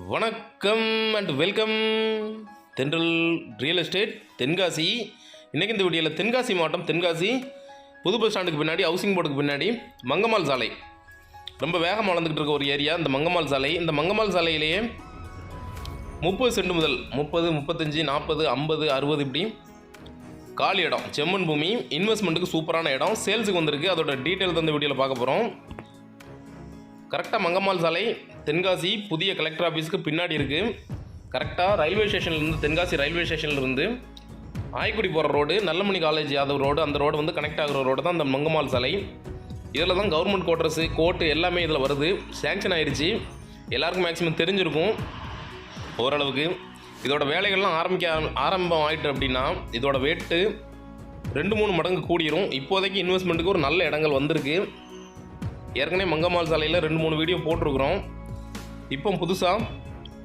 வணக்கம் and welcome Thendral real estate Tenkasi. இன்றைக்கி இந்த வீடியோவில் தென்காசி மாவட்டம் தென்காசி புது பஸ் ஸ்டாண்டுக்கு பின்னாடி ஹவுசிங் போர்டுக்கு பின்னாடி மங்கம்மாள் சாலை. ரொம்ப வேகமாக வளர்ந்துக்கிட்டு இருக்க ஒரு ஏரியா இந்த மங்கம்மாள் சாலை. இந்த மங்கம்மாள் சாலையிலேயே முப்பது சென்ட் முதல் முப்பது முப்பத்தஞ்சு நாற்பது ஐம்பது அறுபது இப்படி காலி இடம் செம்மன் பூமி. இன்வெஸ்ட்மெண்ட்டுக்கு சூப்பரான இடம். சேல்ஸுக்கு வந்திருக்கு. அதோட டீட்டெயில் தந்த வீடியோவில் பார்க்க போகிறோம் கரெக்டாக மங்கம்மாள் சாலை. தென்காசி புதிய கலெக்டர் ஆஃபீஸுக்கு பின்னாடி இருக்குது கரெக்டாக ரயில்வே ஸ்டேஷன்லேருந்து தென்காசி ரயில்வே ஸ்டேஷன்லேருந்து ஆய்க்குடி போகிற road Nallamani college Yadav road அந்த ரோடு வந்து கனெக்ட் ஆகிற ரோடு தான் அந்த மங்கம்மாள் சாலை. இதில் தான் கவர்மெண்ட் குவார்ட்டர்ஸு கோர்ட்டு எல்லாமே இதில் வருது. சேங்ஷன் ஆயிடுச்சு எல்லாருக்கும் மேக்ஸிமம் தெரிஞ்சிருக்கும். ஓரளவுக்கு இதோட வேலைகள்லாம் ஆரம்பிக்க ஆரம்பம் ஆகிட்டு அப்படின்னா இதோட வெயிட்டு ரெண்டு மூணு மடங்கு கூடிரும். இப்போதைக்கு இன்வெஸ்ட்மெண்ட்டுக்கு ஒரு நல்ல இடங்கள் வந்திருக்கு. ஏற்கனவே மங்கம்மாள் சாலையில் ரெண்டு மூணு வீடியோ போட்டிருக்கிறோம். இப்போ புதுசாக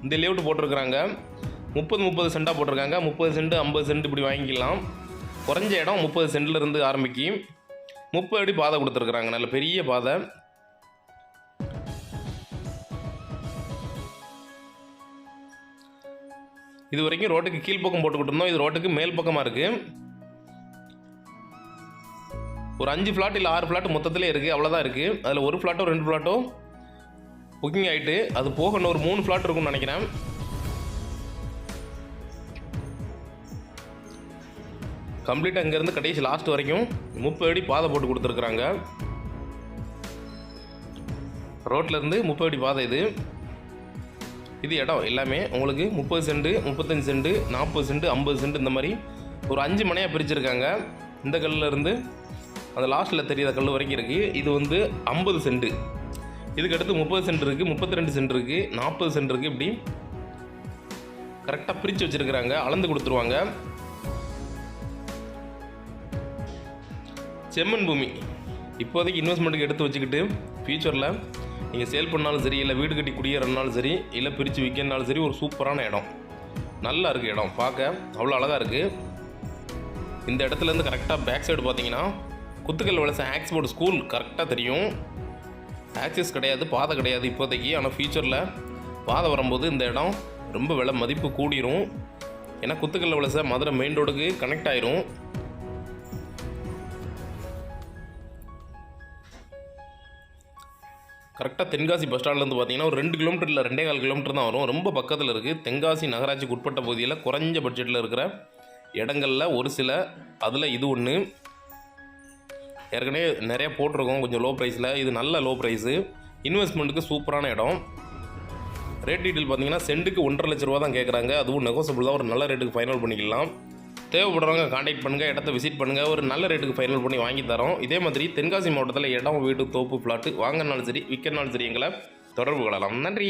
இந்த லேவுட் போட்டிருக்கிறாங்க. முப்பது முப்பது சென்ட்டாக போட்டிருக்காங்க. முப்பது சென்ட் ஐம்பது சென்ட் இப்படி வாங்கிக்கலாம். குறைஞ்ச இடம் முப்பது சென்ட்லேருந்து ஆரம்பிக்கி முப்பது அடி பாதை கொடுத்துருக்குறாங்க. நல்ல பெரிய பாதை. இது வரைக்கும் ரோட்டுக்கு கீழ்ப்பக்கம் போட்டுக்கிட்டு இருந்தோம். இது ரோட்டுக்கு மேல் பக்கமாக இருக்குது ஒரு அஞ்சு ஃப்ளாட் இல்லை ஆறு ஃப்ளாட் மொத்தத்திலே இருக்குது அவ்வளோதான் இருக்குது அதில் ஒரு ஃப்ளாட்டோ ரெண்டு ஃப்ளாட்டோ புக்கிங் ஆகிட்டு அது போக இன்னொரு ஒரு மூணு ஃப்ளாட் இருக்கும்னு நினைக்கிறேன். கம்ப்ளீட்டாக அங்கேருந்து கடைசி லாஸ்ட் வரைக்கும் முப்பது அடி பாதை போட்டு கொடுத்துருக்குறாங்க. ரோட்லேருந்து முப்பது அடி பாதை இது. இது இடம் எல்லாமே உங்களுக்கு முப்பது சென்ட் முப்பத்தஞ்சு சென்ட் நாற்பது சென்ட்டு ஐம்பது சென்ட் இந்த மாதிரி ஒரு அஞ்சு மனையாக பிரிச்சுருக்காங்க. இந்த கல்லில் இருந்து அந்த லாஸ்ட்டில் தெரியாத கல் வரைக்கும் இருக்குது இது வந்து ஐம்பது சென்ட். இதுக்கு அடுத்து முப்பது சென்ட் இருக்குது முப்பத்தி ரெண்டு சென்ட் இருக்குது நாற்பது சென்ட் இருக்குது இப்படி கரெக்டாக பிரித்து வச்சுருக்கிறாங்க அளந்து கொடுத்துருவாங்க. செம்மன் பூமி. இப்போதைக்கு இன்வெஸ்ட்மெண்ட்டுக்கு எடுத்து வச்சுக்கிட்டு ஃப்யூச்சரில் நீங்கள் சேல் பண்ணாலும் சரி இல்லை வீடு கட்டி குடியேறனாலும் சரி இல்லை பிரித்து விற்கனாலும் சரி ஒரு சூப்பரான இடம். நல்லா இருக்குது இடம். பார்க்க அவ்வளோ அழகாக இருக்குது இந்த இடத்துலேருந்து கரெக்டாக பேக் சைடு பார்த்தீங்கன்னா குத்துக்கல் வளச ஆக்ஸ்போர்ட் ஸ்கூல் கரெக்டாக தெரியும். ஆக்சஸ் கிடையாது பாதை கிடையாது இப்போதைக்கு. ஆனால் ஃப்யூச்சரில் பாதை வரும்போது இந்த இடம் ரொம்ப விலை மதிப்பு கூடிரும். ஏன்னா குத்துக்கல்ல வளச மதுரை மெயின் ரோடுக்கு கனெக்ட் ஆயிரும். கரெக்டாக தென்காசி பஸ் ஸ்டாண்ட்லேருந்து பார்த்தீங்கன்னா ஒரு ரெண்டு கிலோமீட்டர் இல்லை ரெண்டே கால் கிலோமீட்டர் தான் வரும். ரொம்ப பக்கத்தில் இருக்குது தென்காசி நகராட்சிக்கு உட்பட்ட பகுதியில் குறைஞ்ச பட்ஜெட்டில் இருக்கிற இடங்களில் ஒரு சில அதில் இது ஒன்று ஏற்கனவே நிறைய போட்டிருக்கோம் கொஞ்சம் லோ. ப்ரைஸில் இது நல்ல லோ ப்ரைஸு இன்வெஸ்ட்மெண்ட்டுக்கு சூப்பரான இடம். ரேட் டீட்டெயில் பார்த்தீங்கன்னா சென்ட்டுக்கு ஒன்றரை லட்ச ரூபா தான் கேட்குறாங்க அதுவும் நெகோசபிள் தான். ஒரு நல்ல ரேட்டுக்கு ஃபைனல் பண்ணிக்கலாம். தேவைப்படுறவங்க காண்டாக்ட் பண்ணுங்கள் இடத்த விசிட் பண்ணுங்கள் ஒரு நல்ல ரேட்டுக்கு ஃபைனல் பண்ணி வாங்கி தரோம். இதே மாதிரி தென்காசி மாவட்டத்தில் இடம் வீடு தோப்பு பிளாட்டு வாங்கினாலும் சரி விற்கிறனாலும் சரி எங்களை தொடர்பு கொள்ளலாம். நன்றி!